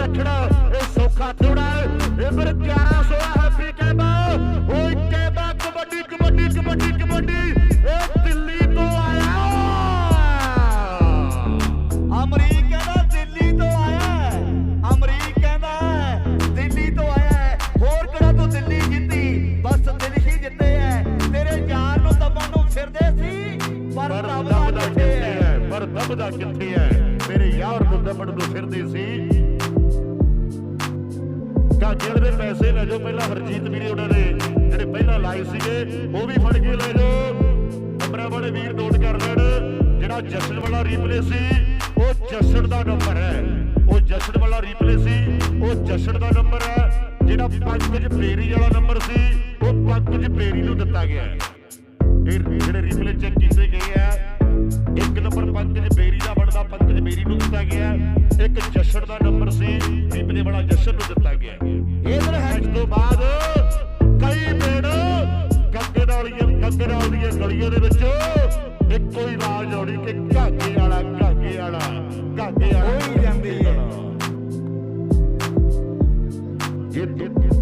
ਰੱਖਣਾ ਇਹ ਸੌਖਾ ਥੋੜਾ ਇਹ ਮੇਰੇ 1100 ਪਰ ਪਰ ਕਿੱਥੇ ਹੈ? ਪਰ ਲੱਭਦਾ ਕਿੱਥੇ ਹੈ? ਮੇਰੇ ਯਾਰ ਨੂੰ ਦਬੜ ਨੂੰ ਫਿਰਦੇ ਸੀ। ਕਾਜਲ ਦੇ ਪੈਸੇ ਲੈ ਜਾਓ, ਪਹਿਲਾਂ ਹਰਜੀਤ ਵੀਰੇ ਉਹਨਾਂ ਨੇ ਜਿਹੜੇ ਪਹਿਲਾਂ ਲਾਏ ਸੀਗੇ, ਉਹ ਵੀ ਫੜ ਕੇ ਲੈ ਜਾਓ। ਨੰਬਰਾਂ ਵਾਲੇ ਵੀਰ ਨੋਟ ਕਰ ਲੈਣ, ਜਿਹੜਾ ਜਸ਼ਨ ਵਾਲਾ ਰੀਪਲੇ ਸੀ, ਉਹ ਜਸ਼ਨ ਦਾ ਨੰਬਰ ਹੈ। ਉਹ ਜਸ਼ਨ ਵਾਲਾ ਰੀਪਲੇ ਸੀ, ਉਹ ਜਸ਼ਨ ਦਾ ਨੰਬਰ ਹੈ। ਜਿਹੜਾ ਪੰਕਜ ਬੇਰੀ ਵਾਲਾ ਨੰਬਰ ਸੀ, ਉਹ ਪੰਕਜ ਬੇਰੀ ਨੂੰ ਦਿੱਤਾ ਗਿਆ ਹੈ। ਇਹ ਜਿਹੜੇ ਪੰਜ ਜਬੇਰੀ ਦਾ ਬਣਦਾ ਪੰਜ ਜਬੇਰੀ ਨੂੰ ਦਿੱਤਾ ਗਿਆ। ਇੱਕ ਜਸ਼ਨ ਦਾ ਨੰਬਰ ਸੀ ਦੀਪ ਨੇ ਬੜਾ ਜਸ਼ਨ ਨੂੰ ਦਿੱਤਾ ਗਿਆ। ਇਹ ਦਿਨ ਹੈ ਤੋਂ ਬਾਅਦ ਕਈ ਦਿਨ ਗੱਗੇ ਵਾਲੀਆਂ ਗੱਗੇ ਵਾਲੀਆਂ ਗਲੀਆਂ ਦੇ ਵਿੱਚ ਇੱਕੋ ਹੀ ਆਵਾਜ਼ ਆਉਣੀ ਕਿ ਘਾਗੇ ਵਾਲਾ ਘਾਗੇ ਵਾਲਾ ਘਾਗੇ ਵਾਲਾ। ਹੋਈ ਜਾਂਦੀ ਹੈ। ਇਹ